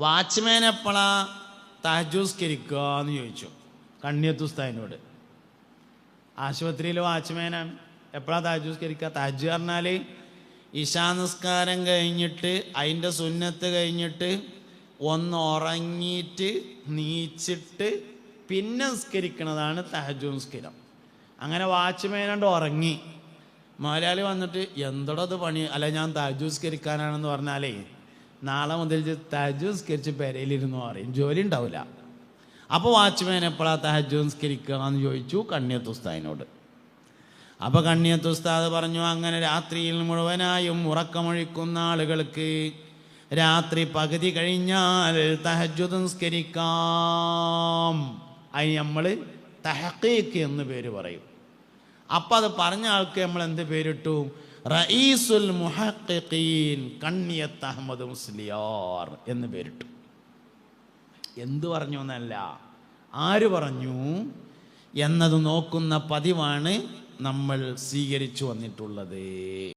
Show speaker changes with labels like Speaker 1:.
Speaker 1: Watchman എപ്പോഴാ തഹജൂസ്കരിക്കുക എന്ന് ചോദിച്ചു. കണ്ണിയത്തുസ്താദിനോട് ആശുപത്രിയിൽ വാച്ച്മാനാണ്. എപ്പോഴാണ് തഹജൂസ്കരിക്കുക തഹജ് പറഞ്ഞാൽ ഇശാ നിസ്കാരം കഴിഞ്ഞിട്ട് അതിന്റെ സുന്നത്ത് കഴിഞ്ഞിട്ട് ഒന്ന് ഉറങ്ങിയിട്ട് നീച്ചിട്ട് പിന്നെ നിസ്കരിക്കണതാണ് തഹജു നിസ്കരം. അങ്ങനെ വാച്ച്മാനണ്ട് ഉറങ്ങി. മലയാളി വന്നിട്ട് എന്തോടത് പണി? അല്ല ഞാൻ തഹജൂസ്കരിക്കാനാണെന്ന് പറഞ്ഞാലേ നാളെ മുതൽ തഹജൂസ്കരിച്ച് പെരയിലിരുന്ന് പറയും. ജോലി ഉണ്ടാവില്ല അപ്പോൾ വാച്ച്മാൻ എപ്പോഴാണ് തഹജൂസ്കരിക്കുക എന്ന് ചോദിച്ചു കണ്ണിയത്തുസ്താദിനോട് അപ്പോൾ കണ്ണിയത്തുസ്താദ് പറഞ്ഞു അങ്ങനെ രാത്രിയിൽ മുഴുവനായും ഉറക്കമൊഴിക്കുന്ന ആളുകൾക്ക് രാത്രി പകുതി കഴിഞ്ഞാൽ തഹജുദ് നിസ്കരിക്കാം. അതിന് നമ്മൾ തഹക്കീക്ക് എന്ന് പേര് പറയും. അപ്പം അത് പറഞ്ഞ ആൾക്ക് നമ്മൾ എന്ത് പേരിട്ടു? റഈസുൽ മുഹഖീൻ കണ്ണിയത്ത് അഹമ്മദ് മുസ്ലിയാർ എന്ന് പേരിട്ടു. എന്തു പറഞ്ഞു എന്നല്ല. ആര് പറഞ്ഞു? എന്നത് നോക്കുന്ന പതിവാണ് നമ്മൾ സ്വീകരിച്ചു വന്നിട്ടുള്ളത്.